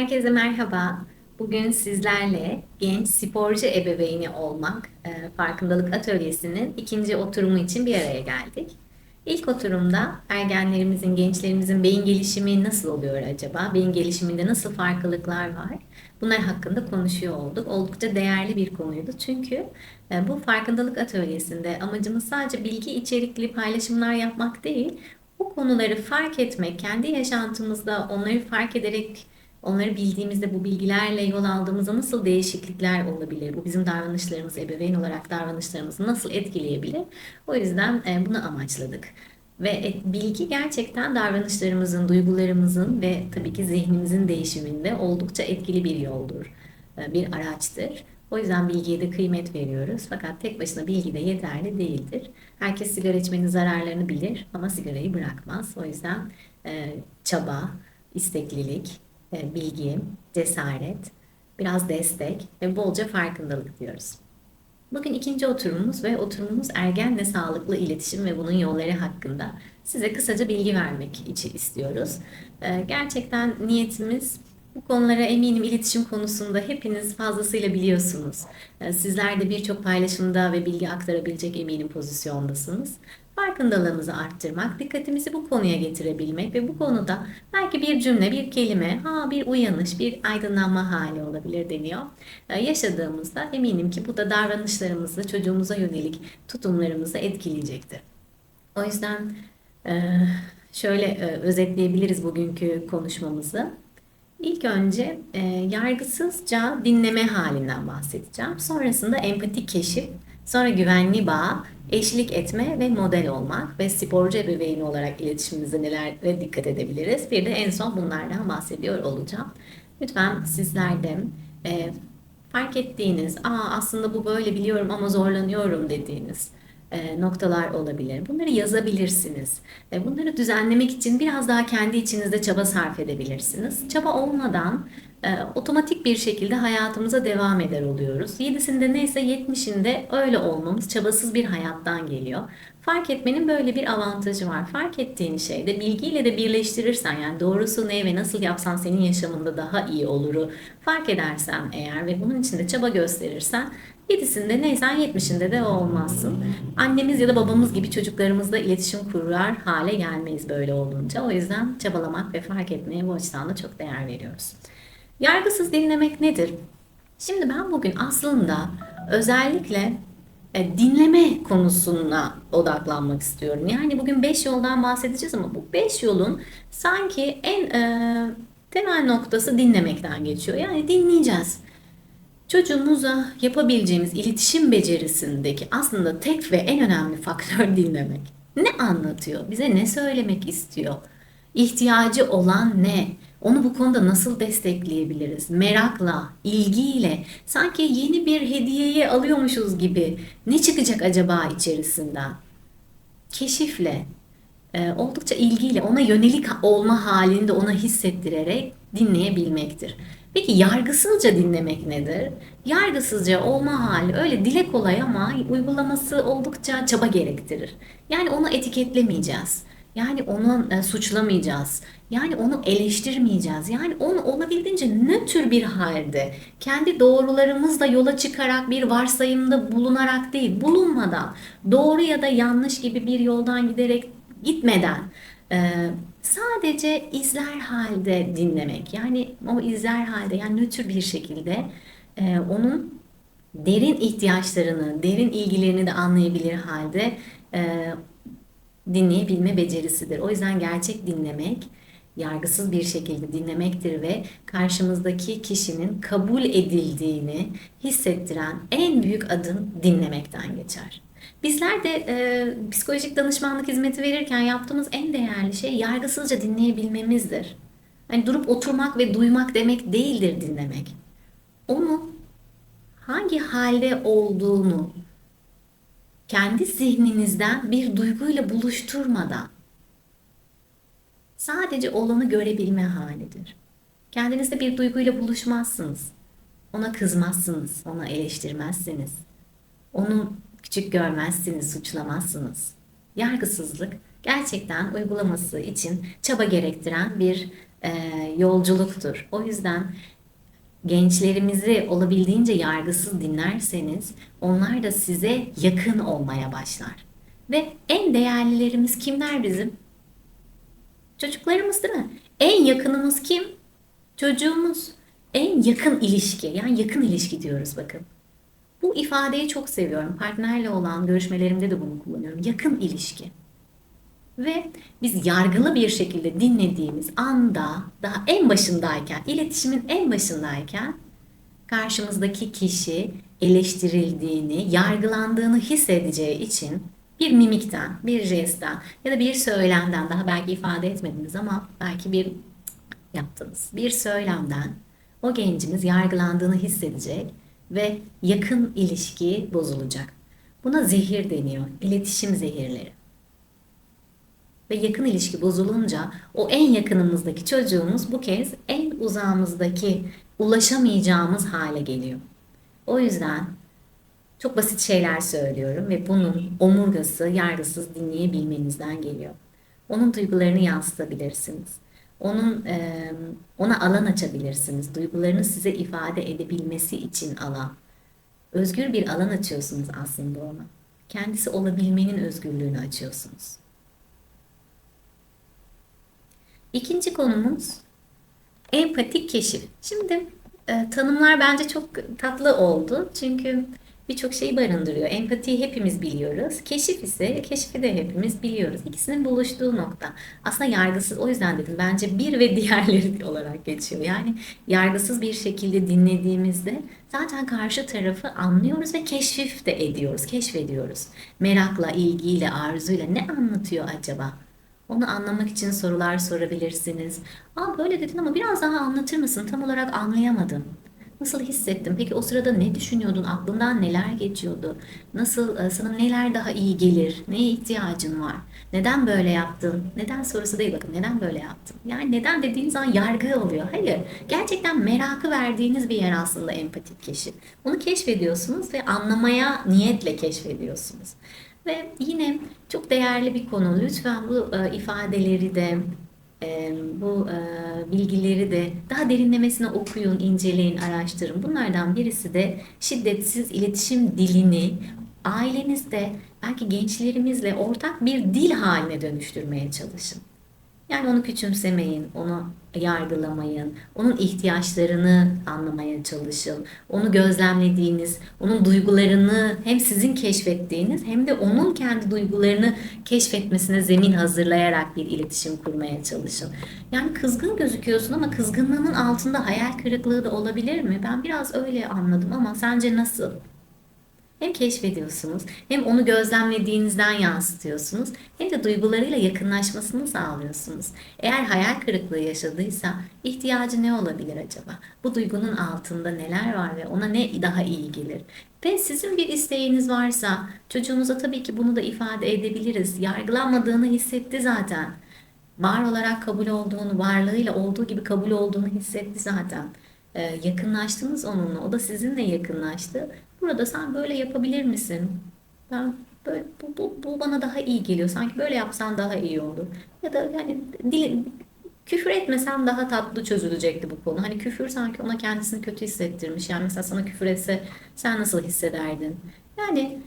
Herkese merhaba. Bugün sizlerle genç sporcu ebeveyni olmak e, farkındalık atölyesinin ikinci oturumu için bir araya geldik. İlk oturumda ergenlerimizin, gençlerimizin beyin gelişimi nasıl oluyor acaba? Beyin gelişiminde nasıl farklılıklar var? Bunlar hakkında konuşuyor olduk. Oldukça değerli bir konuydu. Çünkü e, bu farkındalık atölyesinde amacımız sadece bilgi içerikli paylaşımlar yapmak değil, bu konuları fark etmek, kendi yaşantımızda onları fark ederek onları bildiğimizde bu bilgilerle yol aldığımızda nasıl değişiklikler olabilir? Bu bizim davranışlarımızı, ebeveyn olarak davranışlarımızı nasıl etkileyebilir? O yüzden e, bunu amaçladık. Ve e, bilgi gerçekten davranışlarımızın, duygularımızın ve tabii ki zihnimizin değişiminde oldukça etkili bir yoldur, e, bir araçtır. O yüzden bilgiye de kıymet veriyoruz. Fakat tek başına bilgi de yeterli değildir. Herkes sigara içmenin zararlarını bilir ama sigarayı bırakmaz. O yüzden çaba, isteklilik, bilgi, cesaret, biraz destek ve bolca farkındalık diyoruz. Bugün ikinci oturumumuz ve oturumumuz ergenle sağlıklı iletişim ve bunun yolları hakkında size kısaca bilgi vermek için istiyoruz. E, gerçekten niyetimiz bu konulara eminim iletişim konusunda hepiniz fazlasıyla biliyorsunuz. E, sizler de birçok paylaşımda ve bilgi aktarabilecek eminim pozisyondasınız farkındalığımızı arttırmak, dikkatimizi bu konuya getirebilmek ve bu konuda belki bir cümle, bir kelime, ha bir uyanış, bir aydınlanma hali olabilir deniyor. Ee, yaşadığımızda eminim ki bu da davranışlarımızı, çocuğumuza yönelik tutumlarımızı etkileyecektir. O yüzden e, şöyle e, özetleyebiliriz bugünkü konuşmamızı. İlk önce e, yargısızca dinleme halinden bahsedeceğim. Sonrasında empatik keşif, sonra güvenli bağ, eşlik etme ve model olmak ve sporcu ebeveyni olarak iletişimimizde nelere dikkat edebiliriz. Bir de en son bunlardan bahsediyor olacağım. Lütfen sizler de e, fark ettiğiniz, Aa, aslında bu böyle biliyorum ama zorlanıyorum dediğiniz noktalar olabilir. Bunları yazabilirsiniz. E, bunları düzenlemek için biraz daha kendi içinizde çaba sarf edebilirsiniz. Çaba olmadan e, otomatik bir şekilde hayatımıza devam eder oluyoruz. Yedisinde neyse yetmişinde öyle olmamız çabasız bir hayattan geliyor. Fark etmenin böyle bir avantajı var. Fark ettiğin şeyde bilgiyle de birleştirirsen yani doğrusu ne ve nasıl yapsan senin yaşamında daha iyi oluru fark edersen eğer ve bunun için de çaba gösterirsen Yedisinde neysen yetmişinde de olmazsın. Annemiz ya da babamız gibi çocuklarımızla iletişim kurar hale gelmeyiz böyle olunca. O yüzden çabalamak ve fark etmeye bu açıdan da çok değer veriyoruz. Yargısız dinlemek nedir? Şimdi ben bugün aslında özellikle e, dinleme konusuna odaklanmak istiyorum. Yani bugün 5 yoldan bahsedeceğiz ama bu 5 yolun sanki en e, temel noktası dinlemekten geçiyor. Yani dinleyeceğiz. Çocuğumuza yapabileceğimiz iletişim becerisindeki aslında tek ve en önemli faktör dinlemek. Ne anlatıyor? Bize ne söylemek istiyor? İhtiyacı olan ne? Onu bu konuda nasıl destekleyebiliriz? Merakla, ilgiyle, sanki yeni bir hediyeyi alıyormuşuz gibi ne çıkacak acaba içerisinden? Keşifle, e, oldukça ilgiyle, ona yönelik olma halinde ona hissettirerek dinleyebilmektir. Peki yargısızca dinlemek nedir? Yargısızca olma hali öyle dile kolay ama uygulaması oldukça çaba gerektirir. Yani onu etiketlemeyeceğiz. Yani onu e, suçlamayacağız. Yani onu eleştirmeyeceğiz. Yani onu olabildiğince nötr bir halde kendi doğrularımızla yola çıkarak bir varsayımda bulunarak değil, bulunmadan, doğru ya da yanlış gibi bir yoldan giderek gitmeden e, sadece izler halde dinlemek. Yani o izler halde yani nötr bir şekilde e, onun derin ihtiyaçlarını, derin ilgilerini de anlayabilir halde e, dinleyebilme becerisidir. O yüzden gerçek dinlemek yargısız bir şekilde dinlemektir ve karşımızdaki kişinin kabul edildiğini hissettiren en büyük adım dinlemekten geçer. Bizler de e, psikolojik danışmanlık hizmeti verirken yaptığımız en değerli şey yargısızca dinleyebilmemizdir. Hani durup oturmak ve duymak demek değildir dinlemek. Onu hangi halde olduğunu kendi zihninizden bir duyguyla buluşturmadan sadece olanı görebilme halidir. Kendinizde bir duyguyla buluşmazsınız. Ona kızmazsınız, ona eleştirmezsiniz. Onu küçük görmezsiniz, suçlamazsınız. Yargısızlık gerçekten uygulaması için çaba gerektiren bir e, yolculuktur. O yüzden gençlerimizi olabildiğince yargısız dinlerseniz onlar da size yakın olmaya başlar. Ve en değerlilerimiz kimler bizim? Çocuklarımız değil mi? En yakınımız kim? Çocuğumuz. En yakın ilişki. Yani yakın ilişki diyoruz bakın. Bu ifadeyi çok seviyorum. Partnerle olan görüşmelerimde de bunu kullanıyorum. Yakın ilişki. Ve biz yargılı bir şekilde dinlediğimiz anda, daha en başındayken, iletişimin en başındayken karşımızdaki kişi eleştirildiğini, yargılandığını hissedeceği için bir mimikten, bir jestten ya da bir söylemden daha belki ifade etmediniz ama belki bir yaptınız. Bir söylemden o gencimiz yargılandığını hissedecek ve yakın ilişki bozulacak. Buna zehir deniyor. İletişim zehirleri. Ve yakın ilişki bozulunca o en yakınımızdaki çocuğumuz bu kez en uzağımızdaki ulaşamayacağımız hale geliyor. O yüzden çok basit şeyler söylüyorum ve bunun omurgası yargısız dinleyebilmenizden geliyor. Onun duygularını yansıtabilirsiniz. Onun e, ona alan açabilirsiniz. Duygularını size ifade edebilmesi için alan. Özgür bir alan açıyorsunuz aslında ona. Kendisi olabilmenin özgürlüğünü açıyorsunuz. İkinci konumuz empatik keşif. Şimdi e, tanımlar bence çok tatlı oldu. Çünkü birçok şeyi barındırıyor. Empatiyi hepimiz biliyoruz. Keşif ise keşifi de hepimiz biliyoruz. İkisinin buluştuğu nokta. Aslında yargısız o yüzden dedim bence bir ve diğerleri olarak geçiyor. Yani yargısız bir şekilde dinlediğimizde zaten karşı tarafı anlıyoruz ve keşif de ediyoruz, keşfediyoruz. Merakla, ilgiyle, arzuyla ne anlatıyor acaba? Onu anlamak için sorular sorabilirsiniz. Aa böyle dedin ama biraz daha anlatır mısın? Tam olarak anlayamadım. Nasıl hissettin? Peki o sırada ne düşünüyordun? Aklından neler geçiyordu? Nasıl e, sana neler daha iyi gelir? Neye ihtiyacın var? Neden böyle yaptın? Neden sorusu değil bakın. Neden böyle yaptın? Yani neden dediğiniz zaman yargı oluyor. Hayır. Gerçekten merakı verdiğiniz bir yer aslında empatik keşif. Onu keşfediyorsunuz ve anlamaya niyetle keşfediyorsunuz. Ve yine çok değerli bir konu. Lütfen bu e, ifadeleri de e, bu e, bilgileri de daha derinlemesine okuyun, inceleyin, araştırın. Bunlardan birisi de şiddetsiz iletişim dilini ailenizde belki gençlerimizle ortak bir dil haline dönüştürmeye çalışın. Yani onu küçümsemeyin, onu yargılamayın, onun ihtiyaçlarını anlamaya çalışın. Onu gözlemlediğiniz, onun duygularını hem sizin keşfettiğiniz hem de onun kendi duygularını keşfetmesine zemin hazırlayarak bir iletişim kurmaya çalışın. Yani kızgın gözüküyorsun ama kızgınlığının altında hayal kırıklığı da olabilir mi? Ben biraz öyle anladım ama sence nasıl? Hem keşfediyorsunuz hem onu gözlemlediğinizden yansıtıyorsunuz hem de duygularıyla yakınlaşmasını sağlıyorsunuz. Eğer hayal kırıklığı yaşadıysa ihtiyacı ne olabilir acaba? Bu duygunun altında neler var ve ona ne daha iyi gelir? Ve sizin bir isteğiniz varsa çocuğumuza tabii ki bunu da ifade edebiliriz. Yargılanmadığını hissetti zaten. Var olarak kabul olduğunu, varlığıyla olduğu gibi kabul olduğunu hissetti zaten. Ee, yakınlaştınız onunla, o da sizinle yakınlaştı Burada sen böyle yapabilir misin? Ben böyle bu, bu, bu bana daha iyi geliyor. Sanki böyle yapsan daha iyi olur. Ya da yani dil, küfür etmesem daha tatlı çözülecekti bu konu. Hani küfür sanki ona kendisini kötü hissettirmiş. Yani mesela sana küfür etse sen nasıl hissederdin? Yani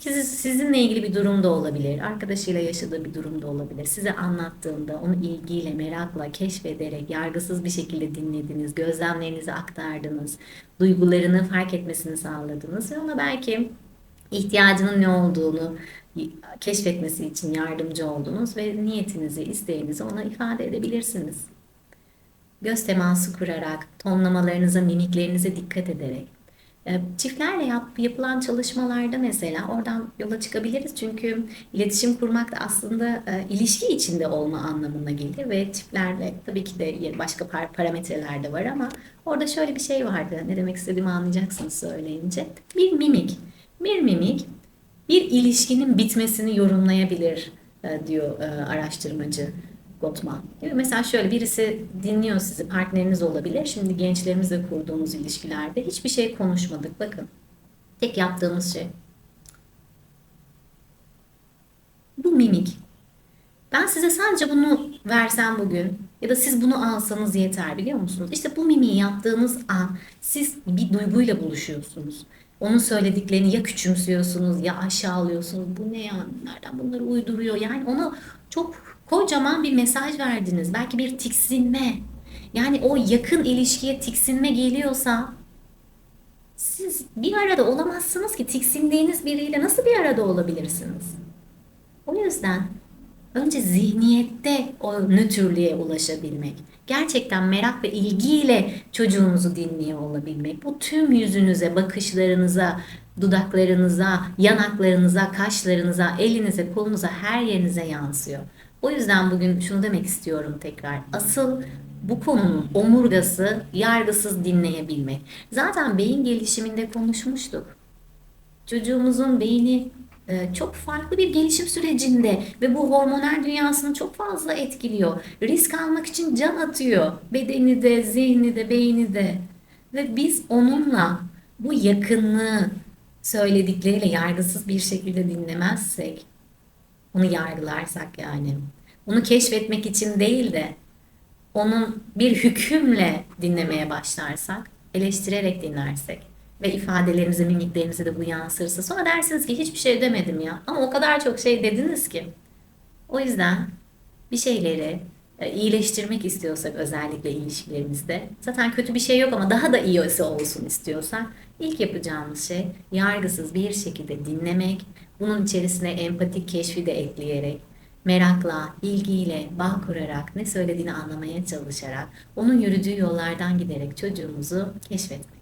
siz, sizinle ilgili bir durum da olabilir. Arkadaşıyla yaşadığı bir durum da olabilir. Size anlattığında onu ilgiyle, merakla, keşfederek, yargısız bir şekilde dinlediniz, gözlemlerinizi aktardınız, duygularını fark etmesini sağladınız ve ona belki ihtiyacının ne olduğunu keşfetmesi için yardımcı oldunuz ve niyetinizi, isteğinizi ona ifade edebilirsiniz. Göz teması kurarak, tonlamalarınıza, mimiklerinize dikkat ederek çiftlerle yap, yapılan çalışmalarda mesela oradan yola çıkabiliriz. Çünkü iletişim kurmak da aslında e, ilişki içinde olma anlamına gelir ve çiftlerle tabii ki de başka par parametreler de var ama orada şöyle bir şey vardı. Ne demek istediğimi anlayacaksınız söyleyince. Bir mimik. Bir mimik bir ilişkinin bitmesini yorumlayabilir e, diyor e, araştırmacı. Gottman. Mesela şöyle birisi dinliyor sizi, partneriniz olabilir. Şimdi gençlerimizle kurduğumuz ilişkilerde hiçbir şey konuşmadık. Bakın, tek yaptığımız şey. Bu mimik. Ben size sadece bunu versem bugün ya da siz bunu alsanız yeter biliyor musunuz? İşte bu mimiği yaptığınız an siz bir duyguyla buluşuyorsunuz. Onun söylediklerini ya küçümsüyorsunuz ya aşağılıyorsunuz. Bu ne ya? Nereden bunları uyduruyor? Yani ona çok kocaman bir mesaj verdiniz. Belki bir tiksinme. Yani o yakın ilişkiye tiksinme geliyorsa siz bir arada olamazsınız ki tiksindiğiniz biriyle nasıl bir arada olabilirsiniz? O yüzden önce zihniyette o nötrlüğe ulaşabilmek, gerçekten merak ve ilgiyle çocuğunuzu dinliyor olabilmek, bu tüm yüzünüze, bakışlarınıza, dudaklarınıza, yanaklarınıza, kaşlarınıza, elinize, kolunuza, her yerinize yansıyor. O yüzden bugün şunu demek istiyorum tekrar. Asıl bu konunun omurgası yargısız dinleyebilmek. Zaten beyin gelişiminde konuşmuştuk. Çocuğumuzun beyni çok farklı bir gelişim sürecinde ve bu hormonal dünyasını çok fazla etkiliyor. Risk almak için can atıyor. Bedeni de, zihni de, beyni de. Ve biz onunla bu yakınlığı söyledikleriyle yargısız bir şekilde dinlemezsek, onu yargılarsak yani, onu keşfetmek için değil de onun bir hükümle dinlemeye başlarsak, eleştirerek dinlersek ve ifadelerimize, mimiklerimize de bu yansırsa sonra dersiniz ki hiçbir şey demedim ya. Ama o kadar çok şey dediniz ki. O yüzden bir şeyleri e, iyileştirmek istiyorsak özellikle ilişkilerimizde zaten kötü bir şey yok ama daha da iyisi olsun istiyorsak ilk yapacağımız şey yargısız bir şekilde dinlemek, bunun içerisine empatik keşfi de ekleyerek merakla, ilgiyle, bağ kurarak, ne söylediğini anlamaya çalışarak, onun yürüdüğü yollardan giderek çocuğumuzu keşfetmek.